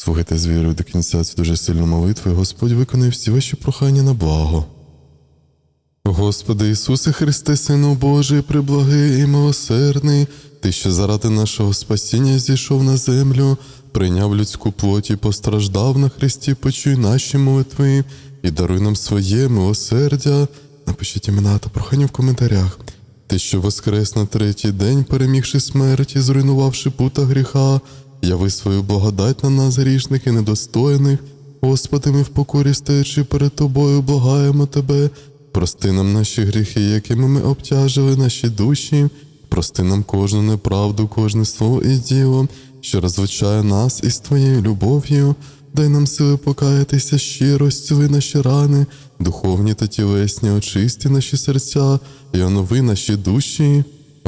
Слухайте з вірою до кінця цю дуже сильну молитву, і Господь виконає всі ваші прохання на благо. Господи Ісусе Христе, Сину Божий, приблагий і милосердний, Ти, що заради нашого спасіння зійшов на землю, прийняв людську плоть і постраждав на Христі, почуй наші молитви і даруй нам своє милосердя. Напишіть імена та прохання в коментарях. Ти, що воскрес на третій день, перемігши смерть і зруйнувавши пута гріха, яви свою благодать на нас, грішних і недостойних. Господи, ми в покорі стоячи перед Тобою, благаємо Тебе. Прости нам наші гріхи, якими ми обтяжили наші душі, прости нам кожну неправду, кожне слово і діло, що розвичає нас із Твоєю любов'ю. Дай нам сили покаятися щиро, зціли наші рани, духовні та тілесні, очисти наші серця і онови наші душі.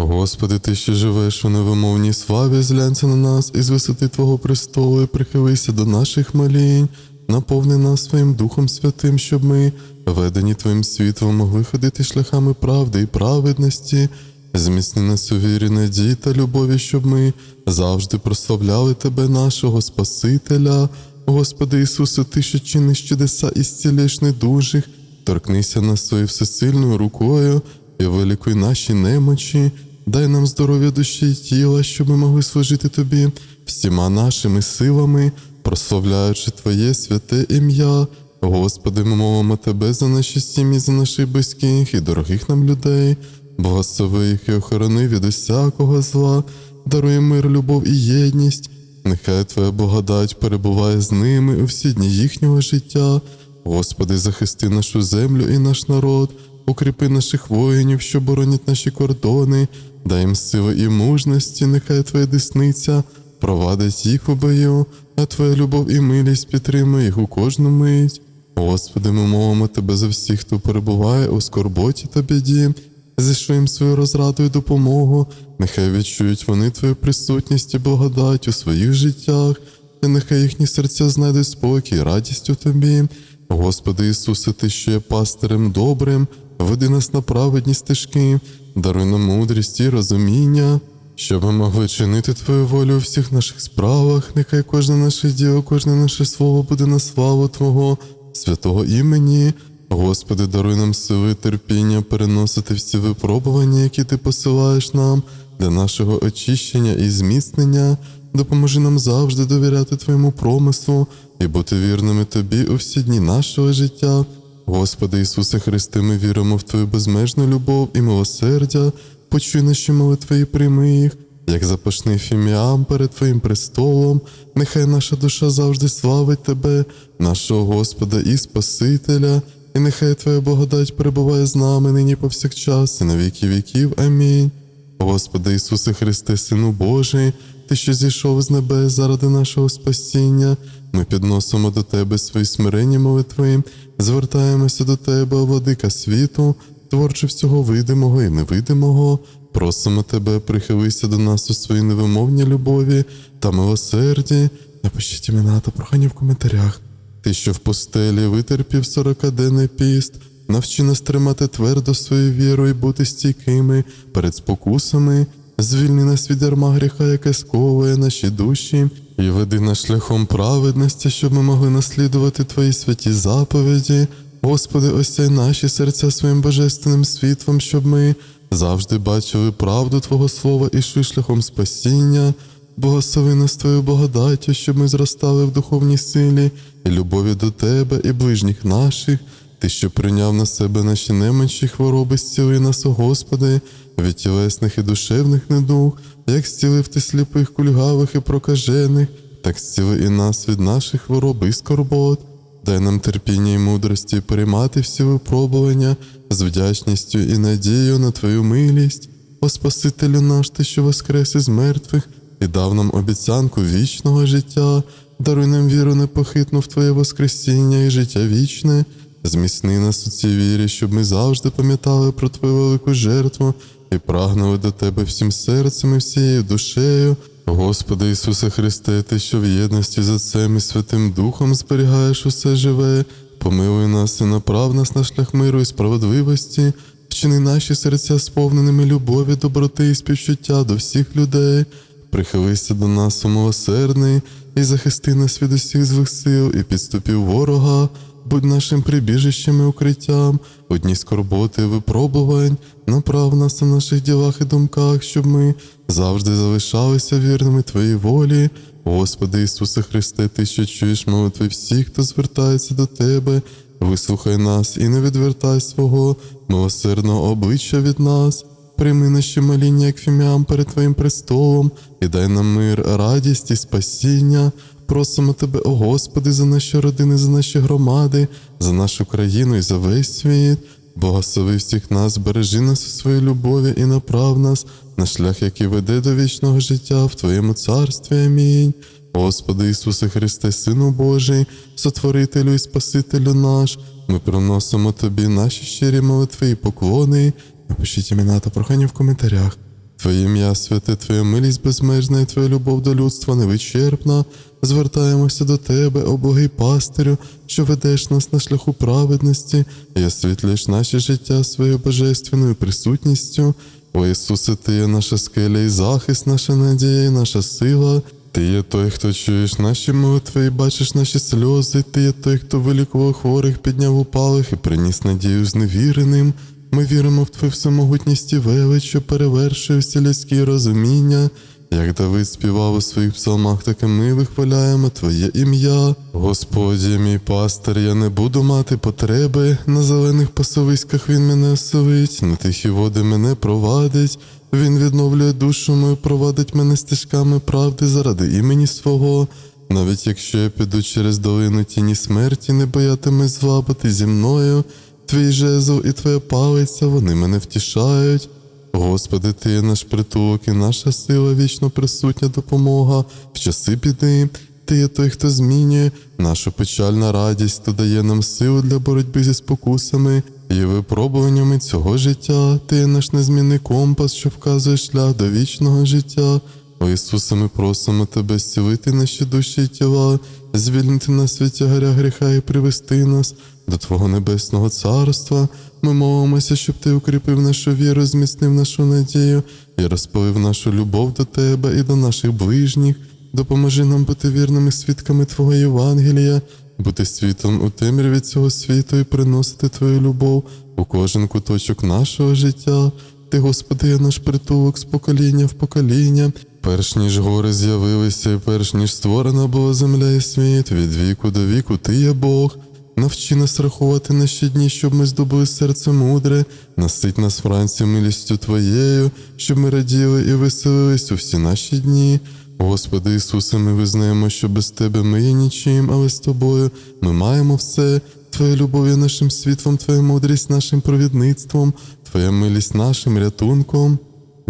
Господи, Ти, що живеш у невимовній славі, зглянься на нас із висоти Твого престолу і прихилися до наших молінь, наповни нас своїм Духом Святим, щоб ми, ведені Твоїм світлом, могли ходити шляхами правди і праведності. Зміцни нас у вірі, надії та любові, щоб ми завжди прославляли Тебе, нашого Спасителя. Господи Ісусе, Ти, що чиниш чудеса і зцілиш недужих, торкнися нас своєю всесильною рукою і вилікуй наші немочі, дай нам здоров'я душі і тіла, щоб ми могли служити Тобі всіма нашими силами, прославляючи Твоє святе ім'я. Господи, ми молимо Тебе за наші сім'ї, за наших близьких і дорогих нам людей, благослови їх і охорони від усякого зла, даруй мир, любов і єдність. Нехай Твоя благодать перебуває з ними у всі дні їхнього життя. Господи, захисти нашу землю і наш народ, укріпи наших воїнів, що боронять наші кордони, дай їм сили і мужності, нехай Твоя десниця провадить їх у бою, а Твоя любов і милість підтримує їх у кожну мить. Господи, ми мовимо Тебе за всіх, хто перебуває у скорботі та біді, зійшли їм свою розраду і допомогу, нехай відчують вони Твою присутність і благодать у своїх життях, і нехай їхні серця знайдуть спокій і радість у Тобі. Господи Ісусе, Ти, що є пастирем добрим, веди нас на праведні стежки, даруй нам мудрість і розуміння, щоб ми могли чинити Твою волю у всіх наших справах, нехай кожне наше діло, кожне наше слово буде на славу Твого святого імені. Господи, даруй нам сили, терпіння переносити всі випробування, які Ти посилаєш нам для нашого очищення і зміцнення. Допоможи нам завжди довіряти Твоєму промислу і бути вірними Тобі у всі дні нашого життя. Господи Ісусе Христе, ми віримо в Твою безмежну любов і милосердя, почуй наші молитви і прийми їх, як запашний фіміам перед Твоїм престолом, нехай наша душа завжди славить Тебе, нашого Господа і Спасителя, і нехай Твоя благодать перебуває з нами нині повсякчас, і на віки віків. Амінь. Господи Ісусе Христе, Сину Божий, Ти, що зійшов з небес заради нашого спасіння, ми підносимо до Тебе свої смиренні молитви, звертаємося до Тебе, владика світу, творче всього видимого і невидимого. Просимо Тебе, прихилися до нас у своїй невимовній любові та милосерді. Напишіть імена та прохання в коментарях. Ти, що в пустелі витерпів сорокаденний піст, навчи нас тримати твердо свою віру і бути стійкими перед спокусами, звільни нас від ярма гріха, яке сковує наші душі, і веди нас шляхом праведності, щоб ми могли наслідувати Твої святі заповіді. Господи, осяй наші серця своїм божественним світлом, щоб ми завжди бачили правду Твого Слова і йшли шляхом спасіння. Благослови нас Твою благодаттю, щоб ми зростали в духовній силі і любові до Тебе і ближніх наших. Ти, що прийняв на себе наші немочі хвороби, зціли нас, о Господи, від тілесних і душевних недуг, як зцілив ти сліпих, кульгавих і прокажених, так зціли і нас від наших хвороб і скорбот. Дай нам терпіння і мудрості переймати всі випробування з вдячністю і надією на Твою милість, о Спасителю наш, Ти, що воскрес із мертвих, і дав нам обіцянку вічного життя, даруй нам віру непохитну в Твоє Воскресіння і життя вічне. Зміцни нас у цій вірі, щоб ми завжди пам'ятали про Твою велику жертву і прагнули до Тебе всім серцем і всією душею. Господи Ісусе Христе, Ти, що в єдності з Отцем і Святим Духом зберігаєш усе живе, помилуй нас і направ нас на шлях миру і справедливості, вчини наші серця сповненими любові, доброти і співчуття до всіх людей. прихилися до нас, умилосердний, і захисти нас від усіх злих сил, і підступів ворога, будь нашим прибіжищем і укриттям, у дні скорботи випробувань, направ нас у наших ділах і думках, щоб ми завжди залишалися вірними Твоїй волі. Господи Ісусе Христе, Ти, що чуєш молитви всіх, хто звертається до Тебе, вислухай нас і не відвертай свого милосердного обличчя від нас. Прийми наші моління як фіміам перед Твоїм престолом і дай нам мир, радість і спасіння. Просимо Тебе, о Господи, за наші родини, за наші громади, за нашу країну і за весь світ. Благослови всіх нас, бережи нас у своїй любові і направ нас на шлях, який веде до вічного життя в Твоєму царстві. Амінь. Господи Ісусе Христе, Сину Божий, Сотворителю і Спасителю наш, ми приносимо Тобі наші щирі молитви і поклони. Напишіть імена та прохання в коментарях. Твоє ім'я святе, Твоя милість безмежна і Твоя любов до людства невичерпна. Звертаємося до Тебе, о Богий пастирю, що ведеш нас на шляху праведності і освітлюєш наше життя своєю божественною присутністю. О Ісусе, Ти є наша скеля і захист, наша надія і наша сила. Ти є той, хто чуєш наші молитви і бачиш наші сльози. Ти є той, хто вилікував хворих, підняв упалих і приніс надію зневіреним. Ми віримо в Твою всемогутність і велич, що перевершує всі людські розуміння. Як Давид співав у своїх псалмах, так і ми вихваляємо Твоє ім'я. Господі, мій пастир, я не буду мати потреби. На зелених пасовиськах він мене осовить, на тихі води мене провадить. Він відновлює душу мою, провадить мене стежками правди заради імені свого. Навіть якщо я піду через долину тіні смерті, не боятиме зла, бо ти зі мною. Твій жезл і твоя палиця, вони мене втішають. Господи, Ти наш притулок і наша сила, вічно присутня допомога в часи біди. Ти є той, хто змінює нашу печальна радість, хто дає нам силу для боротьби зі спокусами і випробуваннями цього життя. Ти є наш незмінний компас, що вказує шлях до вічного життя. О Ісусе, ми просимо Тебе зцілити наші душі і тіла, звільнити нас від тягаря гріха і привести нас до Твого небесного царства. Ми молимося, щоб Ти укріпив нашу віру, зміцнив нашу надію і розповів нашу любов до Тебе і до наших ближніх. Допоможи нам бути вірними свідками Твого Євангелія, бути світом у темряві цього світу і приносити Твою любов у кожен куточок нашого життя. Ти, Господи, є наш притулок з покоління в покоління. Перш ніж гори з'явилися, і перш ніж створена була земля і світ, від віку до віку Ти є Бог. Навчи нас рахувати наші дні, щоб ми здобули серце мудре, насить нас вранці милістю Твоєю, щоб ми раділи і веселились у всі наші дні. Господи Ісусе, ми визнаємо, що без Тебе ми є нічим, але з Тобою ми маємо все. Твоя любов є нашим світлом, Твоя мудрість нашим провідництвом, Твоя милість нашим рятунком.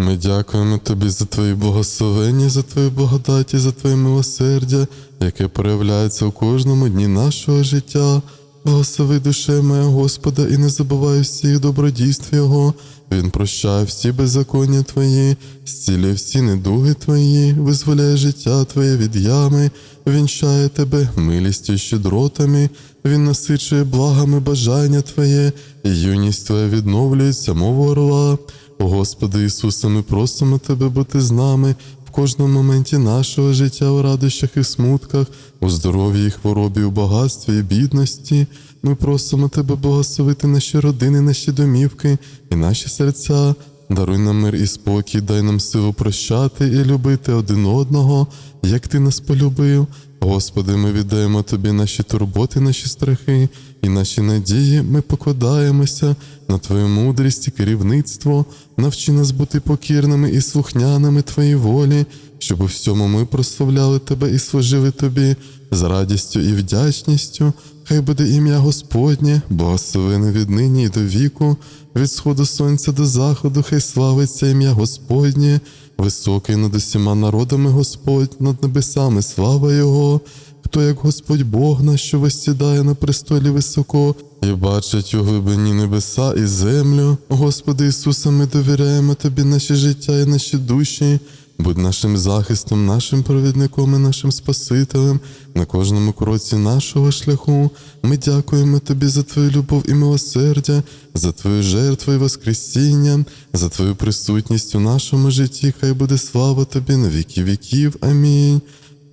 Ми дякуємо Тобі за Твої благословення, за Твою благодаті, за Твоє милосердя, яке проявляється у кожному дні нашого життя. Благослови душе моя Господа, і не забувай всіх добродійств Його. Він прощає всі беззаконня Твої, зцілює всі недуги Твої, визволяє життя Твоє від ями, вінчає тебе милістю і щедротами, Він насичує благами бажання Твоє, і юність Твоя відновлюється, мов орла. Господи Ісусе, ми просимо Тебе бути з нами в кожному моменті нашого життя у радощах і смутках, у здоров'ї і хворобі, у багатстві і бідності. Ми просимо Тебе благословити наші родини, наші домівки і наші серця. Даруй нам мир і спокій, дай нам силу прощати і любити один одного, як Ти нас полюбив. Господи, ми віддаємо Тобі наші турботи, наші страхи і наші надії. Ми покладаємося на Твою мудрість і керівництво. Навчи нас бути покірними і слухняними Твоїй волі, щоб у всьому ми прославляли Тебе і служили Тобі з радістю і вдячністю. Хай буде ім'я Господнє, благословене від нині і до віку, від сходу сонця до заходу, хай славиться ім'я Господнє, високий над усіма народами Господь, над небесами слава Його. Хто як Господь Бог наш, що висідає на престолі високо, і бачить у глибині небеса і землю. Господи Ісусе, ми довіряємо Тобі наші життя і наші душі. будь нашим захистом, нашим провідником і нашим Спасителем на кожному кроці нашого шляху. Ми дякуємо Тобі за Твою любов і милосердя, за Твою жертву і Воскресіння, за Твою присутність у нашому житті. Хай буде слава Тобі на віки віків. Амінь.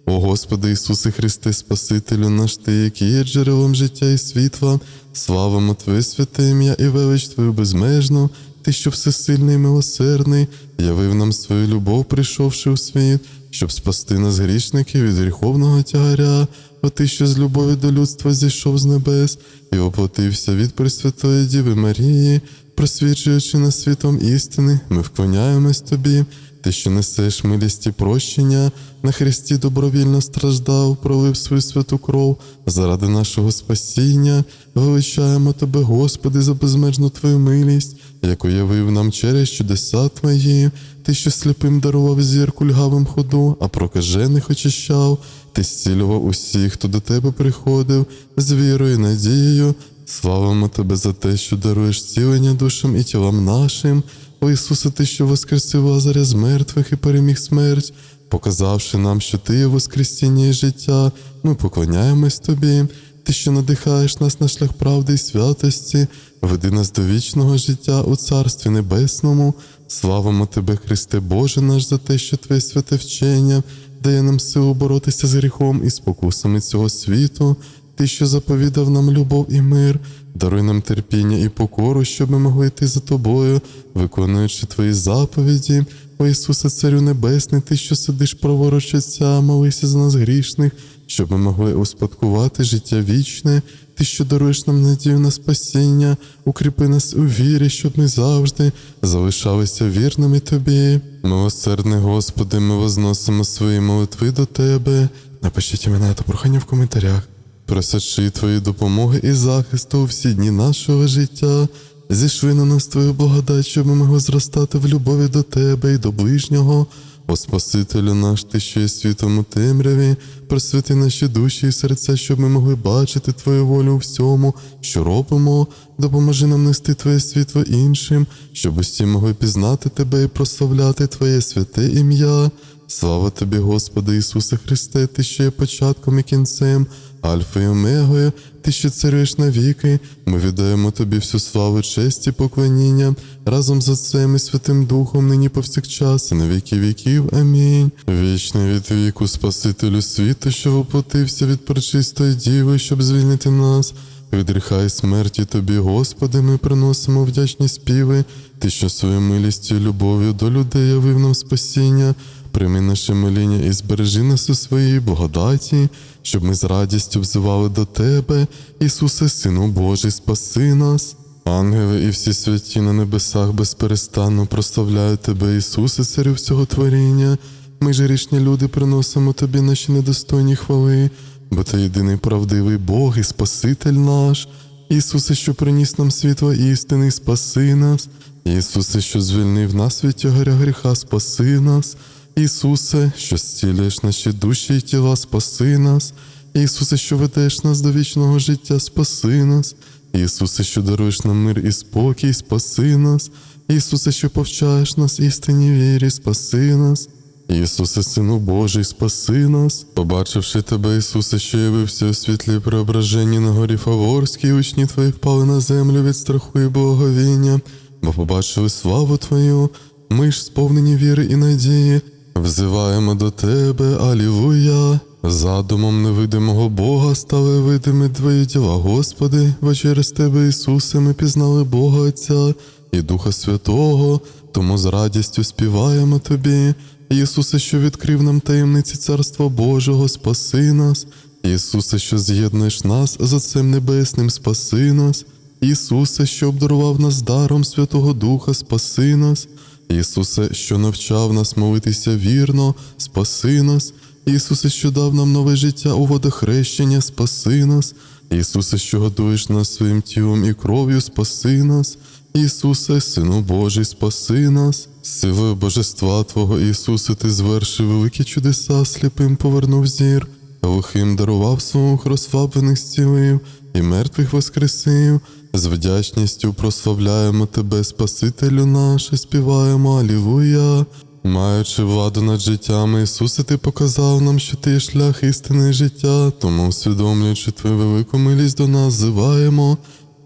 О Господи Ісусе Христе, Спасителю наш Ти, який є джерелом життя і світла, славимо Твоє святе ім'я і велич Твою безмежну, Ти, що всесильний і милосердний, явив нам свою любов, прийшовши у світ, щоб спасти нас грішників від гріховного тягаря, о Ти, що з любові до людства зійшов з небес і оплатився від Пресвятої Діви Марії, просвічуючи нас світом істини, ми вклоняємось Тобі. Ти, що несеш милість і прощення, на Христі добровільно страждав, пролив свою святу кров заради нашого спасіння, величаємо Тебе, Господи, за безмежну Твою милість, яку явив нам через чудеса Твої, Ти, що сліпим дарував зірку льгавим ходу, а прокажених очищав, Ти зцілював усіх, хто до Тебе приходив, з вірою і надією. Славимо Тебе за те, що даруєш цілення душам і тілам нашим. О Ісусе, Ти, що воскресив Лазаря з мертвих і переміг смерть, показавши нам, що Ти є Воскресіння і життя, ми поклоняємось Тобі. Ти, що надихаєш нас на шлях правди і святості, веди нас до вічного життя у Царстві Небесному. Славимо Тебе, Христе Боже наш, за те, що Твоє святе вчення дає нам силу боротися з гріхом і спокусами цього світу. Ти, що заповідав нам любов і мир, даруй нам терпіння і покору, щоб ми могли йти за тобою, виконуючи твої заповіді. О Ісусе, Царю Небесний, Ти, що сидиш праворуч Отця, молися за нас грішних, щоб ми могли успадкувати життя вічне, Ти, що даруєш нам надію на спасіння, укріпи нас у вірі, щоб ми завжди залишалися вірними Тобі. Милосердний Господи, ми возносимо свої молитви до Тебе. Напишіть імена та прохання в коментарях. Просячи Твої допомоги і захисту у всі дні нашого життя, зійшли на нас Твою благодать, щоб ми могли зростати в любові до Тебе і до ближнього. О Спасителю наш, Ти, що є світом у темряві, просвіти наші душі і серця, щоб ми могли бачити Твою волю у всьому, що робимо. Допоможи нам нести Твоє світло іншим, щоб усі могли пізнати Тебе і прославляти Твоє святе ім'я. Слава тобі, Господи Ісусе Христе, Ти що є початком і кінцем, Альфа і Омегою, Ти що царюєш навіки, ми віддаємо Тобі всю славу, честь і поклоніння разом з Отцем і Святим Духом, нині повсякчас, і на віки віків. Амінь. Вічний від віку, Спасителю світу, що воплотився від пречистої Діви, щоб звільнити нас. Від гріха і смерті Тобі, Господи, ми приносимо вдячні співи, Ти, що своєю милістю і любов'ю до людей явив нам спасіння, прийми наше моління і збережи нас у своїй благодаті, щоб ми з радістю взивали до Тебе, Ісусе, Сину Божий, спаси нас. Ангели і всі святі на небесах безперестанно прославляють Тебе, Ісусе, Царю всього творіння. Ми ж грішні люди приносимо Тобі наші недостойні хвали, бо Ти єдиний правдивий Бог і Спаситель наш. Ісусе, що приніс нам світло істини, спаси нас. Ісусе, що звільнив нас від тягаря гріха, спаси нас. Ісусе, що зцілюєш наші душі і тіла, спаси нас. Ісусе, що ведеш нас до вічного життя, спаси нас. Ісусе, що даруєш нам мир і спокій, спаси нас. Ісусе, що повчаєш нас істинній вірі, спаси нас. Ісусе, Сину Божий, спаси нас, побачивши тебе, Ісусе, що явився у світлі преображенні на горі Фаворській, учні твої впали на землю від страху і благовіння, бо побачили славу Твою, ми ж сповнені віри і надії, взиваємо до Тебе, Алілуя. Задумом невидимого Бога стали видимі Твої діла, Господи, бо через Тебе, Ісусе, ми пізнали Бога Отця і Духа Святого, тому з радістю співаємо Тобі. Ісусе, що відкрив нам таємниці Царства Божого, спаси нас. Ісусе, що з'єднуєш нас з Отцем Небесним, спаси нас. Ісусе, що обдарував нас даром Святого Духа, спаси нас. Ісусе, що навчав нас молитися вірно, спаси нас. Ісусе, що дав нам нове життя у водохрещення, спаси нас. Ісусе, що годуєш нас своїм тілом і кров'ю, спаси нас. Ісусе, Сину Божий, спаси нас, силою Божества Твого Ісусе, Ти звершив великі чудеса, сліпим повернув зір, глухим дарував слух, розслаблених зцілив і мертвих воскресив. З вдячністю прославляємо Тебе, Спасителю наш, і співаємо Алілуя. Маючи владу над життями, Ісусе, Ти показав нам, що Ти є шлях істини і життя, тому усвідомлюючи Твою велику милість до нас, зиваємо.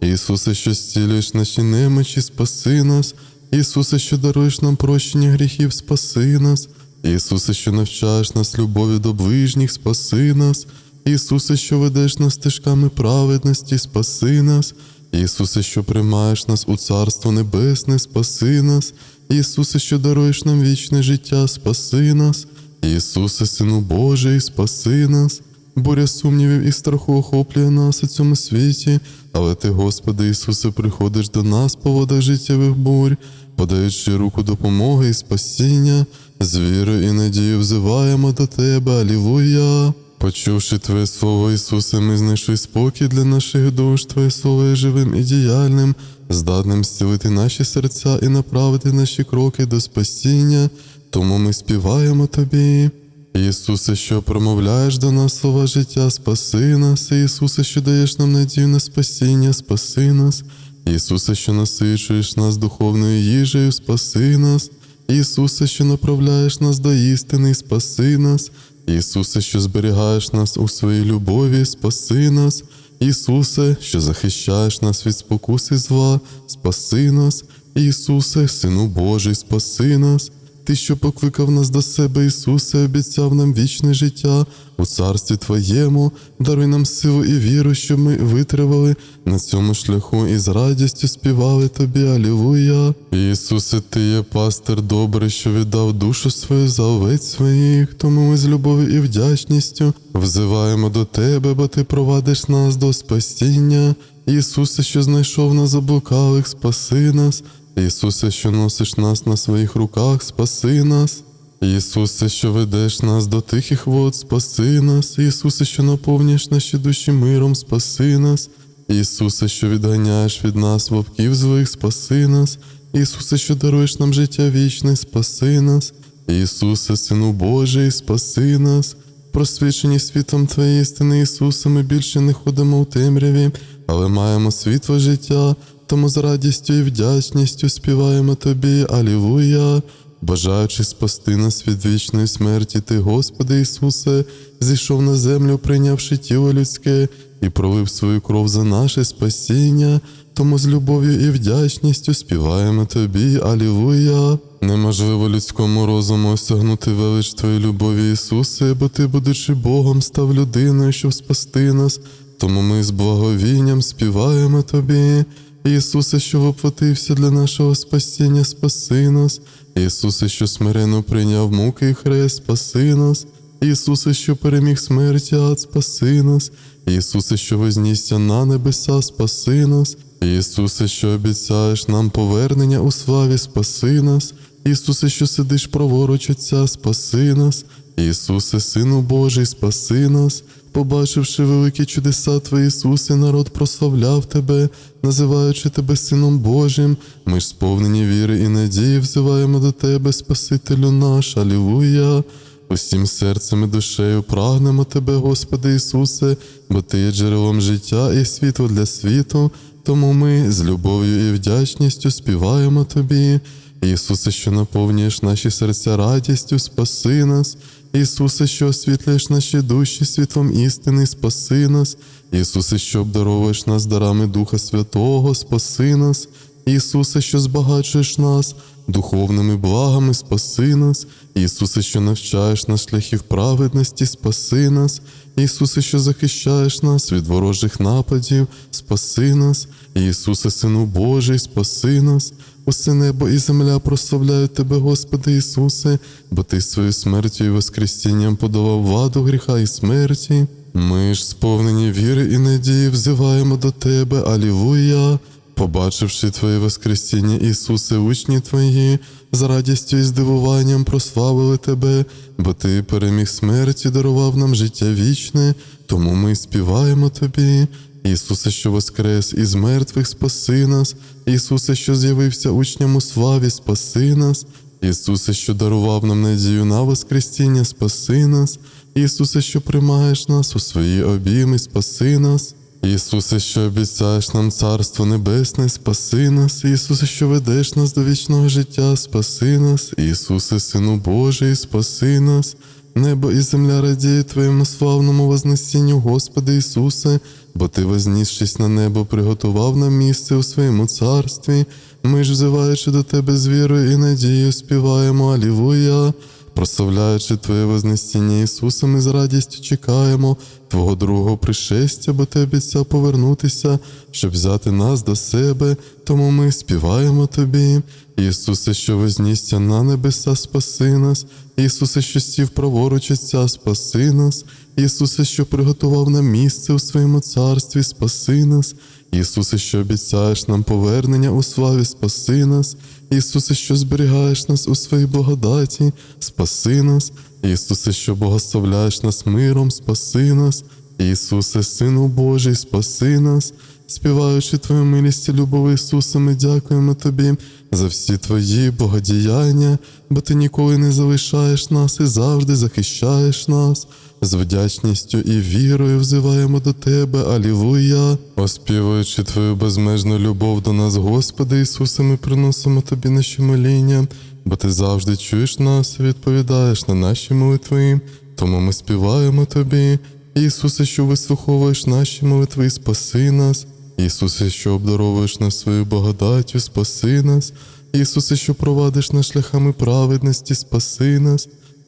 Ісусе, що зцілюєш наші немочі, спаси нас. Ісусе, що даруєш нам прощення гріхів, спаси нас. Ісусе, що навчаєш нас любові до ближніх, спаси нас. Ісусе, що ведеш нас стежками праведності, спаси нас. Ісусе, що приймаєш нас у Царство Небесне, спаси нас. Ісусе, що даруєш нам вічне життя, спаси нас. Ісусе, Сину Божий, спаси нас. Буря сумнівів і страху охоплює нас у цьому світі, але Ти, Господи Ісусе, приходиш до нас по водах життєвих бурь, подаючи руку допомоги і спасіння, з вірою і надією взиваємо до Тебе, Алілуя. Почувши Твоє Слово, Ісусе, ми знайшли спокій для наших душ, Твоє Слово є живим і діяльним, здатним зцілити наші серця і направити наші кроки до спасіння, тому ми співаємо Тобі. Ісусе, що промовляєш до нас слова життя, спаси нас, Ісусе, що даєш нам надію на спасіння, спаси нас, Ісусе, що насичуєш нас духовною їжею, спаси нас, Ісусе, що направляєш нас до істини, спаси нас, Ісусе, що зберігаєш нас у своїй любові, спаси нас, Ісусе, що захищаєш нас від спокуси зла, спаси нас, Ісусе, Сину Божий, спаси нас. Ти, що покликав нас до себе, Ісусе, обіцяв нам вічне життя у царстві Твоєму, даруй нам силу і віру, щоб ми витривали на цьому шляху і з радістю співали Тобі, Алілуя. Ісусе, Ти є пастир добрий, що віддав душу свою за овець своїх, тому ми з любов'ю і вдячністю взиваємо до Тебе, бо Ти провадиш нас до спасіння. Ісусе, що знайшов нас заблукалих, спаси нас. Ісусе, що носиш нас на своїх руках, спаси нас. Ісусе, що ведеш нас до тихих вод, спаси нас. Ісусе, що наповнюєш наші душі миром, спаси нас. Ісусе, що відганяєш від нас вовків злих, спаси нас. Ісусе, що даруєш нам життя вічне, спаси нас. Ісусе, Сину Божий, спаси нас. Просвічені світом Твоєї істини, Ісусе, ми більше не ходимо у темряві, але маємо світло життя, тому з радістю і вдячністю співаємо Тобі, Алілуя. Бажаючи спасти нас від вічної смерті, Ти, Господи Ісусе, зійшов на землю, прийнявши тіло людське і пролив свою кров за наше спасіння, тому з любов'ю і вдячністю співаємо Тобі, Алілуя. Неможливо людському розуму осягнути велич Твоєї любові, Ісусе, бо Ти, будучи Богом, став людиною, щоб спасти нас, тому ми з благовінням співаємо Тобі. Ісусе, що воплотився для нашого спасіння, спаси нас. Ісусе, що смиренно прийняв муки і хрест, спаси нас. Ісусе, що переміг смерть, ад, спаси нас. Ісусе, що вознісся на небеса, спаси нас. Ісусе, що обіцяєш нам повернення у славі, спаси нас. Ісусе, що сидиш праворуч Отця, спаси нас. Ісусе, Сину Божий, спаси нас. Побачивши великі чудеса Твої, Ісусе, народ прославляв Тебе, називаючи Тебе Сином Божим. Ми ж сповнені віри і надії взиваємо до Тебе, Спасителю наш, Алілуя. Усім серцем і душею прагнемо Тебе, Господи Ісусе, бо Ти є джерелом життя і світло для світу, тому ми з любов'ю і вдячністю співаємо Тобі. Ісусе, що наповнюєш наші серця радістю, спаси нас. Ісусе, що освітлюєш наші душі світлом істини, спаси нас. Ісусе, що обдаровуєш нас дарами Духа Святого, спаси нас. Ісусе, що збагачуєш нас духовними благами, спаси нас. Ісусе, що навчаєш нас шляхів праведності, спаси нас. Ісусе, що захищаєш нас від ворожих нападів, спаси нас. Ісусе, Сину Божий, спаси нас. Усе небо і земля прославляють Тебе, Господи Ісусе, бо Ти своєю смертю і воскресінням подавав владу гріха і смерті. Ми ж, сповнені віри і надії, взиваємо до Тебе, Алілуя. Побачивши Твоє Воскресіння, Ісусе, учні Твої, з радістю і здивуванням прославили Тебе, бо Ти переміг смерті, дарував нам життя вічне, тому ми співаємо Тобі. Ісусе, що воскрес із мертвих, спаси нас, Ісусе, що з'явився учням у славі, спаси нас, Ісусе, що дарував нам надію на Воскресіння, спаси нас, Ісусе, що приймаєш нас у свої обійми, спаси нас. Ісусе, що обіцяєш нам Царство Небесне, спаси нас, Ісусе, що ведеш нас до вічного життя, спаси нас, Ісусе, Сину Божий, спаси нас. Небо і земля радіють Твоєму славному вознесінню, Господи Ісусе, бо Ти, вознісшись на небо, приготував нам місце у своєму царстві. Ми ж, взиваючи до Тебе з вірою і надією, співаємо Алілуя. Прославляючи Твоє Вознесіння Ісуса, ми з радістю чекаємо Твого другого пришестя, бо Ти обіцяв повернутися, щоб взяти нас до себе, тому ми співаємо Тобі. Ісусе, що вознісся на небеса, спаси нас, Ісусе, що сів праворуч Отця, спаси нас, Ісусе, що приготував нам місце у своєму царстві, спаси нас, Ісусе, що обіцяєш нам повернення у славі, спаси нас, Ісусе, що зберігаєш нас у своїй благодаті, спаси нас, Ісусе, що благословляєш нас миром, спаси нас, Ісусе, Сину Божий, спаси нас, співаючи Твою милість і любов Ісуса, ми дякуємо Тобі за всі Твої богодіяння, бо Ти ніколи не залишаєш нас і завжди захищаєш нас. З вдячністю і вірою взиваємо до Тебе, Алілуя. Оспівуючи Твою безмежну любов до нас, Господи Ісусе, ми приносимо Тобі наші моління, бо Ти завжди чуєш нас і відповідаєш на наші молитви. Тому ми співаємо Тобі. Ісусе, що вислуховуєш наші молитви, спаси нас. Ісусе, що обдаровуєш нас своєю благодаттю, спаси нас. Ісусе, що провадиш нас шляхами праведності, спаси нас.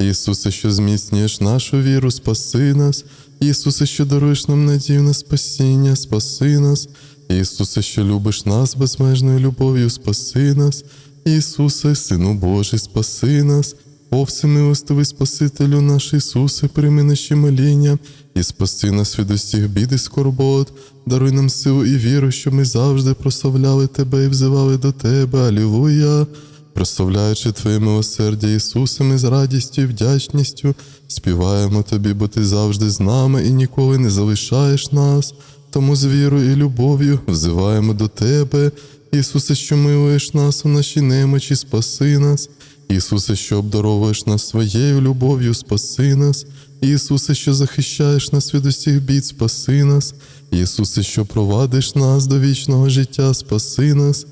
Ісусе, що зміцнюєш нашу віру, спаси нас. Ісусе, що даруєш нам надію на спасіння, спаси нас. Ісусе, що любиш нас безмежною любов'ю, спаси нас. Ісусе, Сину Божий, спаси нас. О, всемилостивий Спасителю наш Ісусе, прийми наші моління і спаси нас від усіх бід і скорбот, даруй нам силу і віру, щоб ми завжди прославляли Тебе і взивали до Тебе. Алілуя! Прославляючи Твоє милосердя Ісусе, ми з радістю і вдячністю співаємо Тобі, бо Ти завжди з нами і ніколи не залишаєш нас. Тому з вірою і любов'ю взиваємо до Тебе, Ісусе, що милуєш нас у нашій немочі, спаси нас. Ісусе, що обдаровуєш нас своєю любов'ю, спаси нас. Ісусе, що захищаєш нас від усіх бід, спаси нас. Ісусе, що провадиш нас до вічного життя, спаси нас.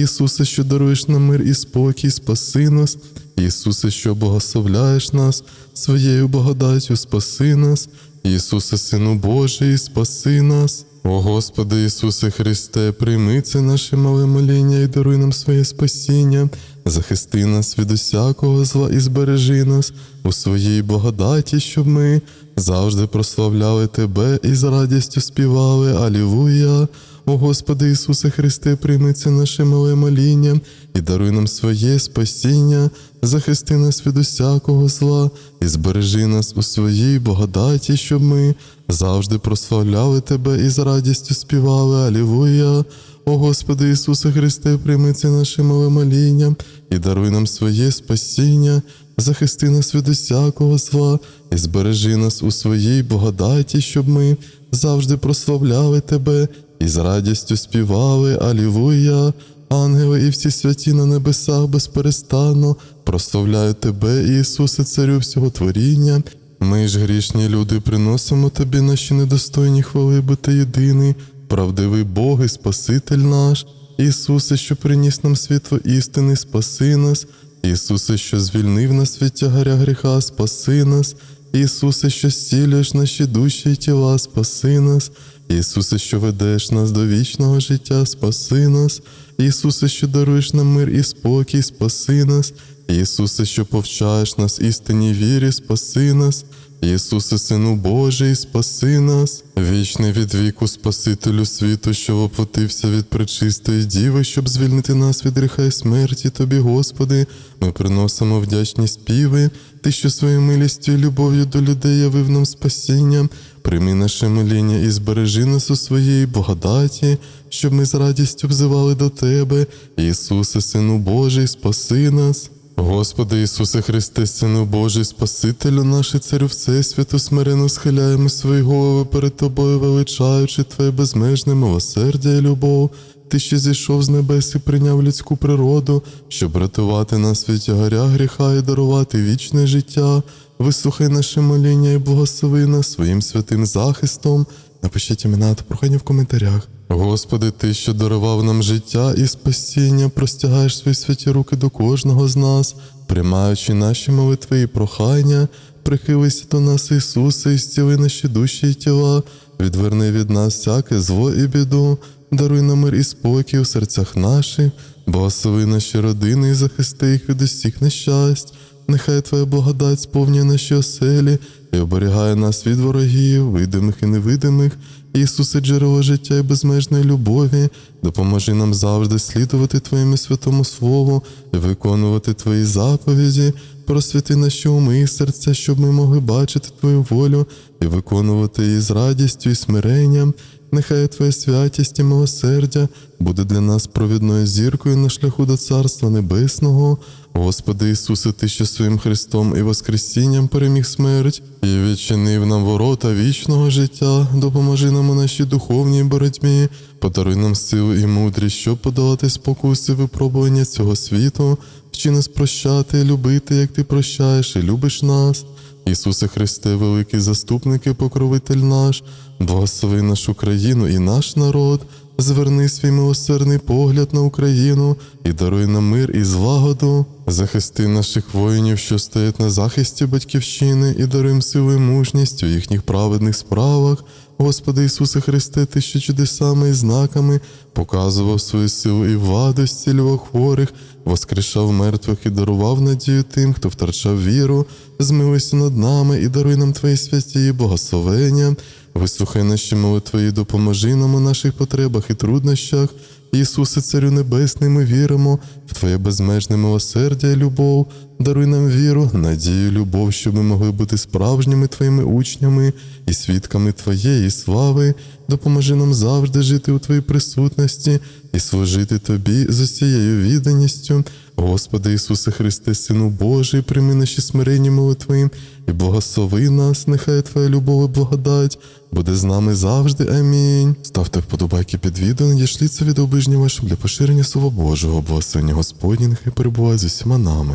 Ісусе, що даруєш нам мир і спокій, спаси нас. Ісусе, що благословляєш нас своєю благодаттю, спаси нас. Ісусе, Сину Божий, спаси нас. О Господи Ісусе Христе, прийми це наше мале моління і даруй нам своє спасіння, захисти нас від усякого зла і збережи нас у своїй благодаті, щоб ми завжди прославляли Тебе і з радістю співали. Алілуя! О Господи Ісусе Христе, прийми наше мале моління і даруй нам своє спасіння, захисти нас від усякого зла і збережи нас у своїй благодаті, щоб ми завжди прославляли Тебе і з радістю співали. Алілуя! О Господи Ісусе Христе, прийми це наше мале моління і даруй нам своє спасіння, захисти нас від усякого зла і збережи нас у своїй благодаті, щоб ми завжди прославляли Тебе і з радістю співали. Алілуя! Ангели і всі святі на небесах безперестанно прославляють Тебе, Ісусе, Царю всього творіння. Ми ж, грішні люди, приносимо Тобі наші недостойні хвали, бо Ти єдиний, правдивий Бог і Спаситель наш. Ісусе, що приніс нам світло істини, спаси нас. Ісусе, що звільнив нас від тягаря гріха, спаси нас. Ісусе, що зцілюєш наші душі і тіла, спаси нас. Ісусе, що ведеш нас до вічного життя, спаси нас. Ісусе, що даруєш нам мир і спокій, спаси нас. Ісусе, що повчаєш нас істинній вірі, спаси нас. Ісусе, Сину Божий, спаси нас, вічний від віку Спасителю світу, що воплотився від пречистої діви, щоб звільнити нас від гріха і смерті, Тобі, Господи, ми приносимо вдячні співи, Ти, що своєю милістю і любов'ю до людей явив нам спасіння, прийми наше моління і збережи нас у своїй благодаті, щоб ми з радістю взивали до Тебе, Ісусе, Сину Божий, спаси нас. Господи Ісусе Христе, Сину Божий, Спасителю наш Царю Всесвіту, смирено схиляємо свої голови перед Тобою, величаючи Твоє безмежне милосердя і любов. Ти, що зійшов з небес і прийняв людську природу, щоб рятувати нас від тягаря гріха і дарувати вічне життя. вислухай наше моління і благослови нас своїм святим захистом. Напишіть імена та прохання в коментарях. Господи, Ти, що дарував нам життя і спасіння, простягаєш свої святі руки до кожного з нас, приймаючи наші молитви і прохання, прихилися до нас, Ісусе, і зціли наші душі і тіла, відверни від нас всяке зло і біду, даруй нам мир і спокій у серцях наших, благослови наші родини і захисти їх від усіх нещасть. Нехай Твоя благодать сповнює наші оселі і оберігає нас від ворогів, видимих і невидимих. Ісусе, джерело життя і безмежної любові, допоможи нам завжди слідувати Твоєму святому Слову і виконувати Твої заповіді, просвіти наші уми і серця, щоб ми могли бачити Твою волю і виконувати її з радістю і смиренням. Нехай Твоя святість і милосердя буде для нас провідною зіркою на шляху до Царства Небесного. Господи Ісусе, Ти, що своїм Христом і Воскресінням переміг смерть і відчинив нам ворота вічного життя, допоможи нам у нашій духовній боротьбі, подаруй нам силу і мудрість, щоб подолати спокуси випробування цього світу, вчи нас прощати, любити, як Ти прощаєш і любиш нас. Ісусе Христе, великий заступник і покровитель наш, благослови нашу країну і наш народ, зверни свій милосердний погляд на Україну і даруй нам мир і злагоду. Захисти наших воїнів, що стоять на захисті батьківщини, і даруй силу і мужність у їхніх праведних справах. Господи Ісусе Христе, Ти, що чудесами і знаками показував свою силу і владу, зцілював хворих, воскрешав мертвих і дарував надію тим, хто втрачав віру, змилуйся над нами і даруй нам Твої святі благословення. Вислухай наші молитви і допоможи нам у наших потребах і труднощах. Ісусе, Царю Небесний, ми віримо в Твоє безмежне милосердя і любов. Даруй нам віру, надію, любов, щоб ми могли бути справжніми Твоїми учнями і свідками Твоєї слави. Допоможи нам завжди жити у Твоїй присутності і служити Тобі з усією відданістю. Господи Ісусе Христе, Сину Божий, прийми наші смирення молитви і благослови нас, нехай Твоя любов і благодать буде з нами завжди. Амінь. Ставте вподобайки під відео, надішліться від обижні вашим для поширення Слова Божого, благословення Господні, нехай перебуває з усіма нами.